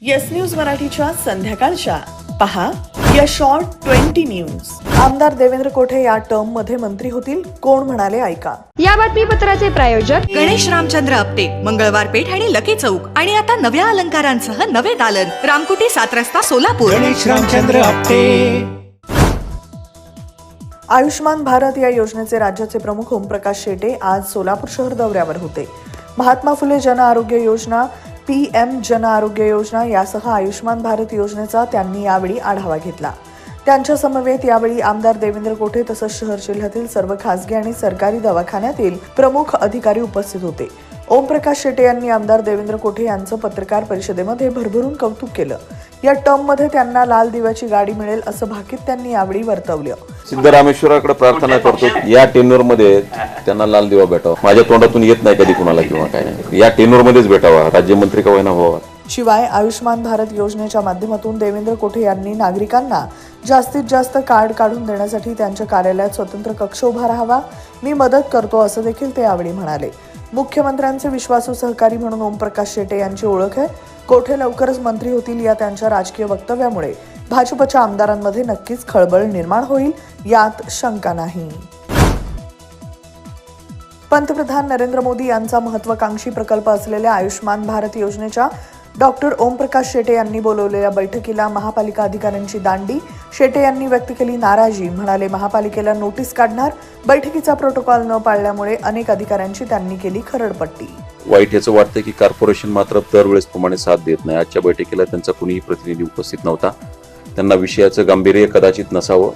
Yes news मराठीच्या संध्याकाळच्या. पहा या शॉर्ट ट्वेंटी न्यूज आमदार देवेंद्र कोठे या टर्ममध्ये मंत्री होतील कोण म्हणाले ऐका. या बातमीपत्राचे प्रायोजक गणेश रामचंद्र आपटे मंगळवार पेठ आणि लकी चौक. आणि आता नव्या अलंकारांसह नवे दालन. रामकुटी सात रस्ता सोलापूर. गणेश रामचंद्र आपटे. आयुष्मान भारत या योजनेचे राज्याचे प्रमुख ओमप्रकाश शेटे आज सोलापूर शहर दौऱ्यावर होते. महात्मा फुले जन आरोग्य योजना पी एम जन आरोग्य योजना यासह आयुष्मान भारत योजनेचा त्यांनी यावेळी आढावा घेतला. त्यांच्या समवेत यावेळी आमदार देवेंद्र कोठे तसंच शहर जिल्ह्यातील सर्व खासगी आणि सरकारी दवाखान्यातील प्रमुख अधिकारी उपस्थित होते. ओमप्रकाश शेटे यांनी आमदार देवेंद्र कोठे यांचं पत्रकार परिषदेमध्ये भरभरून कौतुक केलं. या टर्ममध्ये त्यांना लाल दिव्याची गाडी मिळेल असं भाकीत त्यांनी यावेळी वर्तवलं. सिद्धरामेश्वराकडे प्रार्थना करतो या टेन्युअरमध्ये त्यांना लाल दिवा भेटावा. माझ्या तोंडातून येत नाही कधी कुणाला किंवा काय नाही. या टेन्युअर मध्येच भेटावा राज्यमंत्री का व्हायला व्हावा. शिवाय आयुष्मान भारत योजनेच्या माध्यमातून देवेंद्र कोठे यांनी नागरिकांना जास्तीत जास्त कार्ड काढून देण्यासाठी त्यांच्या कार्यालयात स्वतंत्र कक्ष उभा राहावा. मी मदत करतो असं देखील ते यावेळी म्हणाले. मुख्यमंत्र्यांचे विश्वासू सहकारी म्हणून ओमप्रकाश शेटे यांची ओळख आहे. कोठे लवकरच मंत्री होतील या त्यांच्या राजकीय वक्तव्यामुळे. भाजपच्या आमदारांमध्ये नक्कीच खळबळ निर्माण होईल यात शंका नाही. पंतप्रधान नरेंद्र मोदी यांचा महत्वाकांक्षी प्रकल्प असलेल्या आयुष्मान भारत योजनेच्या डॉक्टर ओमप्रकाश शेटे यांनी बोलवलेल्या बैठकीला महापालिका अधिकाऱ्यांची दांडी. शेटे यांनी व्यक्त केली नाराजी. म्हणाले महापालिकेला नोटीस काढणार बैठकीचा प्रोटोकॉल न पाळल्यामुळे अनेक अधिकाऱ्यांची त्यांनी केली खरडपट्टी. वाईट याचं वाटतं की कॉर्पोरेशन मात्र दरवेळेस प्रमाणे साथ देत नाही. आजच्या बैठकीला त्यांचा कुणीही प्रतिनिधी उपस्थित नव्हता. त्यांना विषयाचं गांभीर्य कदाचित नसावं.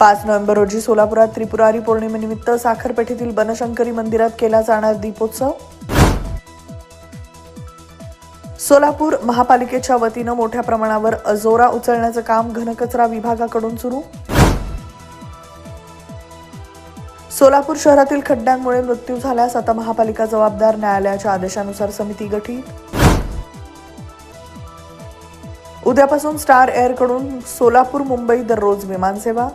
पाच नोव्हेंबर रोजी सोलापुरात त्रिपुरारी पौर्णिमेनिमित्त साखरपेठेतील बनशंकरी मंदिरात केला जाणार दीपोत्सव. सोलापूर महापालिकेच्या वतीनं मोठ्या प्रमाणावर अजोरा उचलण्याचं काम घनकचरा विभागाकडून सुरू. सोलापूर शहरातील खड्ड्यांमुळे मृत्यू झाल्यास आता महापालिका जबाबदार न्यायालयाच्या आदेशानुसार समिती गठीत. उद्यापासून स्टार एअरकडून सोलापूर मुंबई दररोज विमानसेवा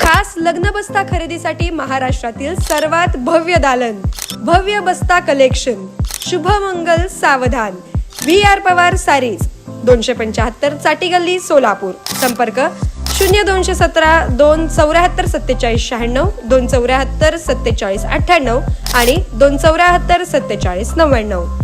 खास लग्न बस्ता खरेदीसाठी महाराष्ट्रातील सर्वात भव्य दालन भव्य बस्ता कलेक्शन शुभमंगल सावधान. व्ही आर पवार सारीज दोनशे पंच्याहत्तर चाटी गल्ली सोलापूर. संपर्क शून्य दोनशे सतरा दोन चौऱ्याहत्तर सत्तेचाळीस शहाण्णव दोन चौऱ्याहत्तर सत्तेचाळीस अठ्ठ्याण्णव आणि दोन चौऱ्याहत्तर सत्तेचाळीस नव्याण्णव.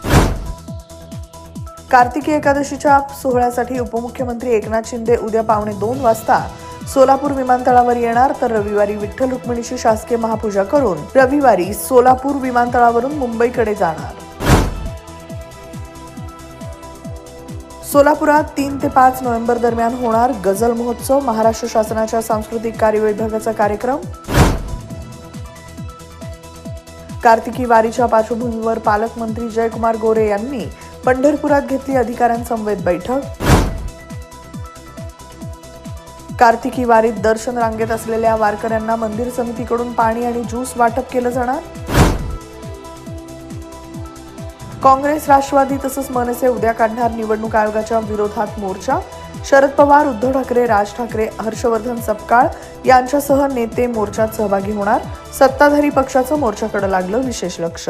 कार्तिकी एकादशीच्या सोहळ्यासाठी उपमुख्यमंत्री एकनाथ शिंदे उद्या पावणे दोन वाजता सोलापूर विमानतळावर येणार. तर रविवारी विठ्ठल रुक्मिणीची शासकीय महापूजा करून रविवारी सोलापूर विमानतळावरून मुंबईकडे जाणार. सोलापुरात तीन ते पाच नोव्हेंबर दरम्यान होणार गझल महोत्सव. महाराष्ट्र शासनाच्या सांस्कृतिक कार्य विभागाचा कार्यक्रम. कार्तिकी वारीच्या पार्श्वभूमीवर पालकमंत्री जयकुमार गोरे यांनी पंढरपुरात घेतली अधिकाऱ्यांसमवेत बैठक. कार्तिकी वारीत दर्शन रांगेत असलेल्या वारकऱ्यांना मंदिर समितीकडून पाणी आणि ज्यूस वाटप केलं जाणार? काँग्रेस राष्ट्रवादी तसंच मनसे उद्या काढणार निवडणूक आयोगाच्या विरोधात मोर्चा? शरद पवार उद्धव ठाकरे राज ठाकरे हर्षवर्धन सपकाळ यांच्यासह नेते मोर्चात सहभागी होणार? सत्ताधारी पक्षाचं मोर्चाकडे लागलं विशेष लक्ष.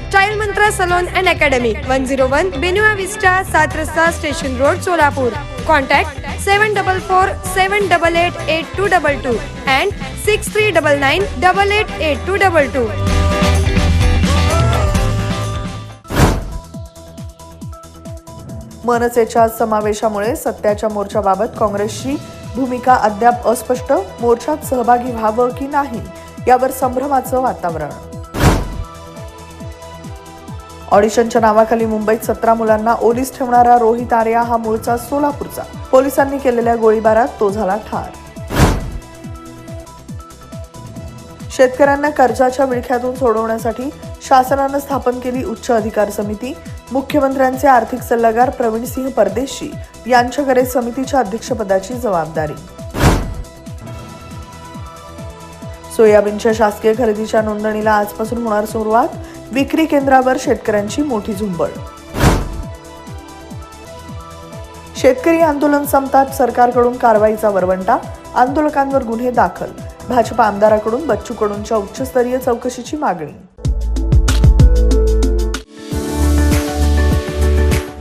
Style mantra salon and academy one zero one बेनुआ विस्टा सात रस्ता station road Solapur contact seven double four seven double eight eight two double two and six three double nine double eight eight two double two मनसेच्या समावेशामुळे सत्याच्या मोर्चाबाबत काँग्रेसची भूमिका अद्याप अस्पष्ट. मोर्चात सहभागी व्हावं की नाही? यावर संभ्रमाचं वातावरण. ऑडिशनच्या नावाखाली मुंबईत सतरा मुलांना ओलीस ठेवणारा रोहित आर्या हा मूळचा सोलापूरचा. पोलिसांनी केलेल्या गोळीबारात तो झाला ठार. शेतकऱ्यांना कर्जाच्या विळख्यातून सोडवण्यासाठी शासनानं स्थापन केली उच्च अधिकार समिती. मुख्यमंत्र्यांचे आर्थिक सल्लागार प्रवीण सिंह परदेशी यांच्याकडे समितीच्या अध्यक्षपदाची जबाबदारी. सोयाबीनच्या शासकीय खरेदीच्या नोंदणीला आजपासून होणार सुरुवात. विक्री केंद्रावर शेतकऱ्यांची मोठी झुंबड. शेतकरी आंदोलन संपतात सरकारकडून कारवाईचा वरवंटा आंदोलकांवर गुन्हे दाखल भाजपा आमदाराकडून बच्चू कडूंच्या उच्चस्तरीय चौकशीची मागणी.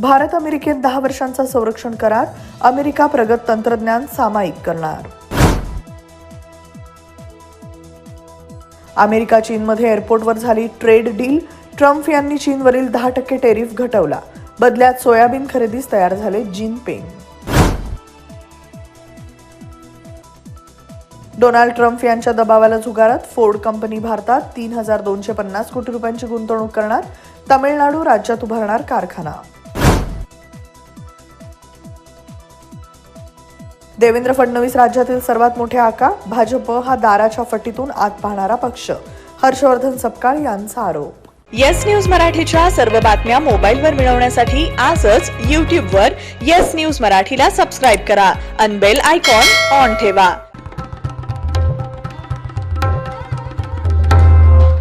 भारत अमेरिकेत दहा वर्षांचा संरक्षण करार अमेरिका प्रगत तंत्रज्ञान सामायिक करणार. अमेरिका चीनमध्ये एअरपोर्टवर झाली ट्रेड डील. ट्रम्प यांनी चीनवरील दहा टक्के टेरिफ घटवला. बदल्यात सोयाबीन खरेदीस तयार झाले जिनपिंग. डोनाल्ड ट्रम्प यांच्या दबावाला झुगारत फोर्ड कंपनी भारतात तीन हजार दोनशे पन्नास कोटी रुपयांची गुंतवणूक करणार. तमिळनाडू राज्यात उभारणार कारखाना. देवेंद्र फडणवीस राज्यातील सर्वात मोठे आका भाजप हा दाराच्या फटीतून आत पाहणारा पक्ष. हर्षवर्धन सपकाळ यांचा आरोप. येस न्यूज मराठीच्या सर्व बातम्या मोबाईलवर मिळवण्यासाठी आजच यूट्यूबवर येस न्यूज मराठीला सबस्क्राईब करा. अनबेल आयकॉन ऑन ठेवा.